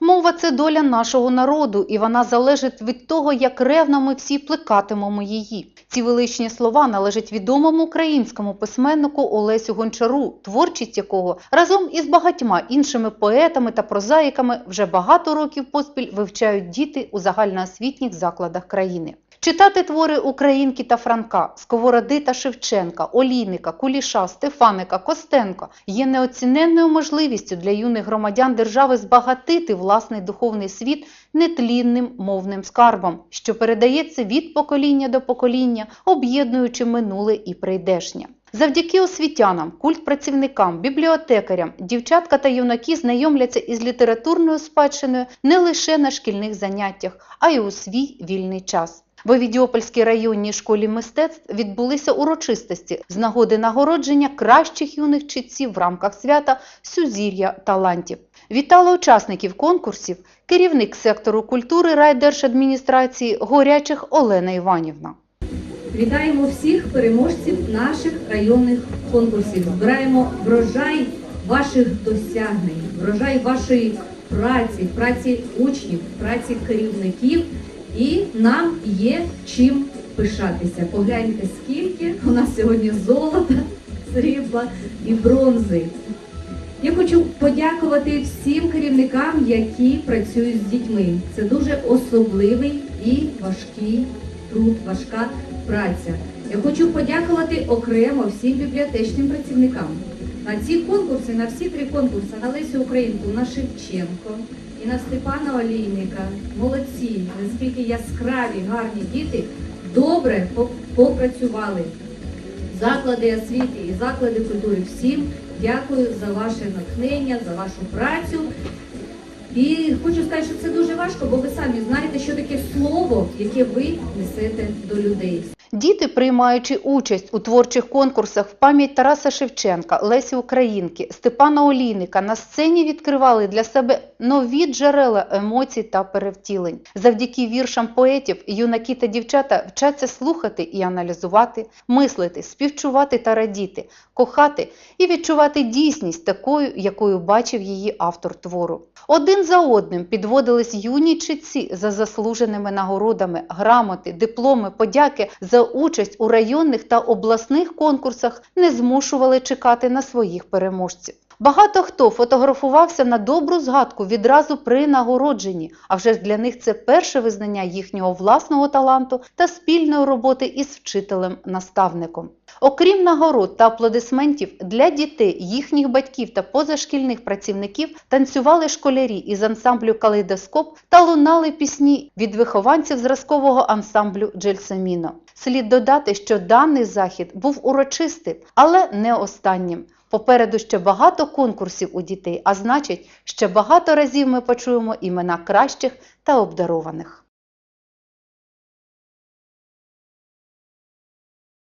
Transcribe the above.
Мова це доля нашого народу, і вона залежить від того, як ревно ми всі плекатимемо її. Ці величні слова належать відомому українському письменнику Олесю Гончару, творчість якого разом із багатьма іншими поетами та прозаїками вже багато років поспіль вивчають діти у загальноосвітніх закладах країни. Читати твори Українки та Франка, Сковороди та Шевченка, Олійника, Куліша, Стефаника, Костенка є неоціненною можливістю для юних громадян держави збагатити власний духовний світ нетлінним мовним скарбом, що передається від покоління до покоління, об'єднуючи минуле і прийдешнє. Завдяки освітянам, культпрацівникам, бібліотекарям, дівчатка та юнаки знайомляться із літературною спадщиною не лише на шкільних заняттях, а й у свій вільний час. В Овідіопольській районній школі мистецтв відбулися урочистості з нагоди нагородження кращих юних читців в рамках свята Сюзір'я талантів. Вітала учасників конкурсів керівник сектору культури райдержадміністрації Горячих Олена Іванівна. Вітаємо всіх переможців наших районних конкурсів. Збираємо врожай ваших досягнень, врожай вашої праці, праці учнів, праці керівників. І нам є чим пишатися. Погляньте, скільки у нас сьогодні золота, срібла і бронзи. Я хочу подякувати всім керівникам, які працюють з дітьми. Це дуже особливий і важкий труд, важка праця. Я хочу подякувати окремо всім бібліотечним працівникам. На ці конкурси, на всі три конкурси, на Лесю Українку, на Шевченко і на Степана Олійника. Молодці, наскільки яскраві, гарні діти добре попрацювали заклади освіти і заклади культури. Всім дякую за ваше натхнення, за вашу працю. І хочу сказати, що це дуже важко, бо ви самі знаєте, що таке слово, яке ви несете до людей. Діти, приймаючи участь у творчих конкурсах в пам'ять Тараса Шевченка, Лесі Українки, Степана Олійника, на сцені відкривали для себе нові джерела емоцій та перевтілень. Завдяки віршам поетів юнаки та дівчата вчаться слухати і аналізувати, мислити, співчувати та радіти, кохати і відчувати дійсність такою, якою бачив її автор твору. Один за одним підводились юні читці за заслуженими нагородами, грамоти, дипломи, подяки за участь у районних та обласних конкурсах не змушували чекати на своїх переможців. Багато хто фотографувався на добру згадку відразу при нагородженні, а вже ж для них це перше визнання їхнього власного таланту та спільної роботи із вчителем-наставником. Окрім нагород та аплодисментів для дітей, їхніх батьків та позашкільних працівників танцювали школярі із ансамблю Калейдоскоп та лунали пісні від вихованців зразкового ансамблю Джельсаміно. Слід додати, що даний захід був урочистим, але не останнім. Попереду ще багато конкурсів у дітей, а значить, ще багато разів ми почуємо імена кращих та обдарованих.